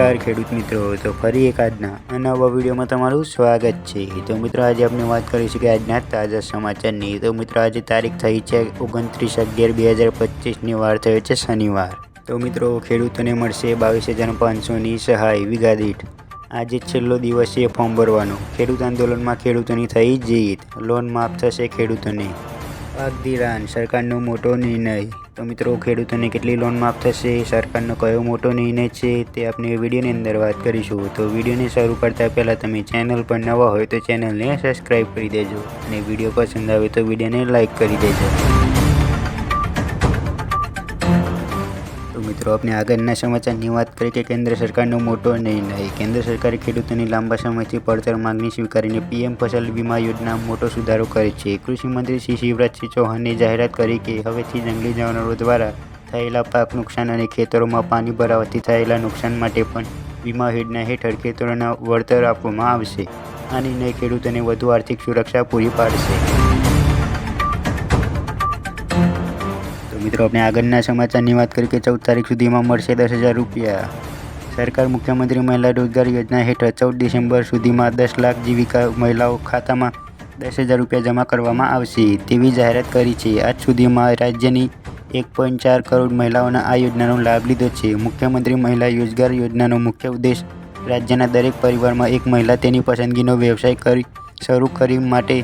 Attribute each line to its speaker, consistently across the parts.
Speaker 1: નમસ્કાર, ખેડૂત મિત્રો. તો ફરી એક આજના નવા વિડીયોમાં તમારું સ્વાગત છે. તો મિત્રો, આજે આપણે વાત કરીશું કે આજના તાજા સમાચારની. તો મિત્રો, આજે તારીખ થઈ છે ઓગણત્રીસ અગિયાર બે હજાર પચીસની. વાર થયો છે શનિવાર. તો મિત્રો, ખેડૂતોને મળશે બાવીસ હજાર પાંચસોની સહાય વિઘા દીઠ. આજે છેલ્લો દિવસ છે ફોર્મ ભરવાનો. ખેડૂત આંદોલનમાં ખેડૂતોની થઈ જીત. લોન માફ થશે ખેડૂતોને. પાક સરકારનો મોટો નિર્ણય. તો મિત્રો, ખેડૂતોને કેટલી લોન માફ થશે? સરકારનો કયો મોટો નિર્ણય છે? તે આપણે વિડીયોની અંદર વાત કરીશું. તો વિડીયોને શરૂ કરતા પહેલાં તમે ચેનલ પર નવા હોય તો ચેનલને સબસ્ક્રાઈબ કરી દેજો અને વીડિયો પસંદ આવે તો વિડીયોને લાઈક કરી દેજો. તો મિત્રો, આપણે આગળના સમાચારની વાત કરીએ કે કેન્દ્ર સરકારનો મોટો નિર્ણય. કેન્દ્ર સરકારે ખેડૂતોની લાંબા સમયથી પડતર માંગણી સ્વીકારીને પીએમ ફસલ વીમા યોજનામાં મોટો સુધારો કરે છે. કૃષિ મંત્રી શ્રી શિવરાજસિંહ ચૌહાણની જાહેરાત કરી કે, હવેથી જંગલી જાનવરો દ્વારા થયેલા પાક નુકસાન અને ખેતરોમાં પાણી ભરાવાથી થયેલા નુકસાન માટે પણ વીમા યોજના હેઠળ ખેતરોના વળતર આપવામાં આવશે. આ નિર્ણય ખેડૂતોને વધુ આર્થિક સુરક્ષા પૂરી પાડશે. મિત્રો, આપણે આગળના સમાચારની વાત કરીએ કે ચૌદ તારીખ સુધીમાં મળશે દસ હજાર રૂપિયા. સરકાર મુખ્યમંત્રી મહિલા રોજગાર યોજના હેઠળ ચૌદ ડિસેમ્બર સુધીમાં દસ લાખ જીવિકા મહિલાઓ ખાતામાં દસ હજાર રૂપિયા જમા કરવામાં આવશે તેવી જાહેરાત કરી છે. આજ સુધીમાં રાજ્યની એક પોઈન્ટ ચાર કરોડ મહિલાઓના આ યોજનાનો લાભ લીધો છે. મુખ્યમંત્રી મહિલા રોજગાર યોજનાનો મુખ્ય ઉદ્દેશ રાજ્યના દરેક પરિવારમાં એક મહિલા તેની પસંદગીનો વ્યવસાય કરી શરૂ કરી માટે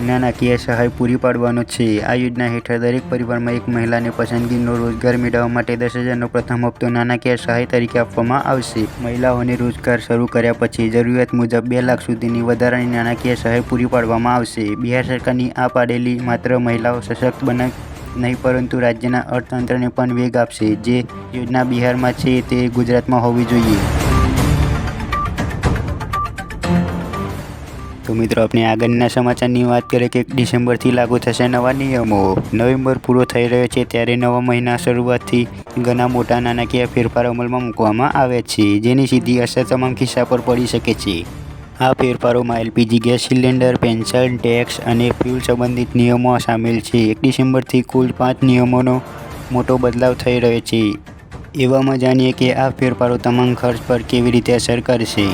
Speaker 1: નાણાકીય સહાય પૂરી પાડવાનો છે. આ યોજના હેઠળ દરેક પરિવારમાં એક મહિલાને પસંદગીનો રોજગાર મેળવવા માટે દસ હજારનો પ્રથમ હપ્તો નાણાકીય સહાય તરીકે આપવામાં આવશે. મહિલાઓને રોજગાર શરૂ કર્યા પછી જરૂરિયાત મુજબ બે લાખ સુધીની વધારાની નાણાકીય સહાય પૂરી પાડવામાં આવશે. બિહાર સરકારની આ પાડેલી માત્ર મહિલાઓ સશક્ત બને નહીં, પરંતુ રાજ્યના અર્થતંત્રને પણ વેગ આપશે. જે યોજના બિહારમાં છે તે ગુજરાતમાં હોવી જોઈએ. તો મિત્રો, આપણે આગળના સમાચારની વાત કરીએ કે ડિસેમ્બરથી લાગુ થશે નવા નિયમો. નવેમ્બર પૂરો થઈ રહ્યો છે ત્યારે નવા મહિના શરૂઆતથી ઘણા મોટા નાણાકીય ફેરફાર અમલમાં મૂકવામાં આવે છે, જેની સીધી અસર તમામ ખિસ્સા પર પડી શકે છે. આ ફેરફારોમાં LPG, gas cylinder, pension, tax અને ફ્યુલ સંબંધિત નિયમો સામેલ છે. એક ડિસેમ્બરથી કુલ પાંચ નિયમોનો મોટો બદલાવ થઈ રહ્યો છે. એવામાં જાણીએ કે આ ફેરફારો તમામ ખર્ચ પર કેવી રીતે અસર કરશે?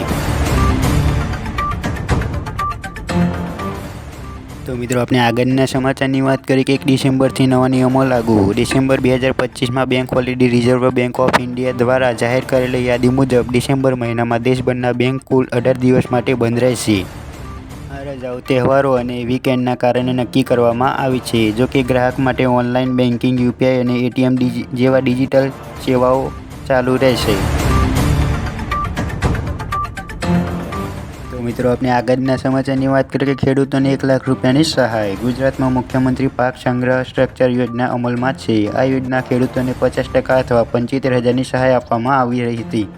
Speaker 1: તો મિત્રો, આપણે આગળના સમાચારની વાત કરીએ કે એક ડિસેમ્બરથી નવા નિયમો લાગુ. ડિસેમ્બર બે હજાર પચીસમાં bank holiday Reserve Bank of India દ્વારા જાહેર કરેલી યાદી મુજબ ડિસેમ્બર મહિનામાં દેશભરના બેંક કુલ અઢાર દિવસ માટે બંધ રહેશે. આ રજાઓ તહેવારો અને વીકેન્ડના કારણે નક્કી કરવામાં આવી છે. જો કે ગ્રાહક માટે ઓનલાઈન બેન્કિંગ યુપીઆઈ અને એટીએમ જેવા ડિજિટલ સેવાઓ ચાલુ રહેશે. તો મિત્રો, આપણે આગળના સમાચારની વાત કરીએ કે ખેડૂતોને એક લાખ રૂપિયાની સહાય. ગુજરાતમાં મુખ્યમંત્રી પાક સંગ્રહ સ્ટ્રક્ચર યોજના અમલમાં છે. આ યોજના ખેડૂતોને પચાસ ટકા અથવા પંચોતેર હજારની સહાય આપવામાં આવી રહી હતી.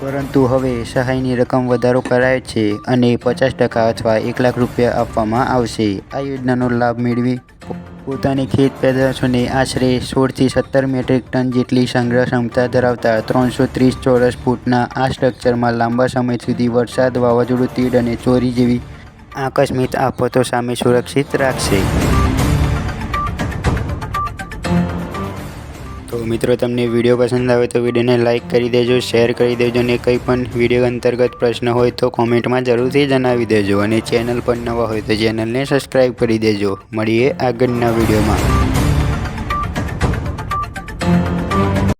Speaker 1: પરંતુ હવે સહાયની રકમ વધારો કરાય છે અને પચાસ ટકા અથવા એક લાખ રૂપિયા આપવામાં આવશે. આ યોજનાનો લાભ મેળવી પોતાની ખેત પેદાશોને આશરે સોળથી સત્તર મેટ્રિક ટન જેટલી સંગ્રહ ક્ષમતા ધરાવતા ત્રણસો ત્રીસ ચોરસ ફૂટના આ સ્ટ્રક્ચરમાં લાંબા સમય સુધી વરસાદ વાવાઝોડું, તીડ અને ચોરી જેવી આકસ્મિક આફતો સામે સુરક્ષિત રાખશે. તો મિત્રો, તમને વીડિયો પસંદ આવે તો વિડીયોને લાઇક કરી દેજો, શેર કરી દેજો અને કંઈ પણ વીડિયો અંતર્ગત પ્રશ્ન હોય તો કોમેન્ટમાં જરૂરથી જણાવી દેજો અને ચેનલ પર નવા હોય તો ચેનલને સબસ્ક્રાઈબ કરી દેજો. મળીએ આગળના વિડીયોમાં.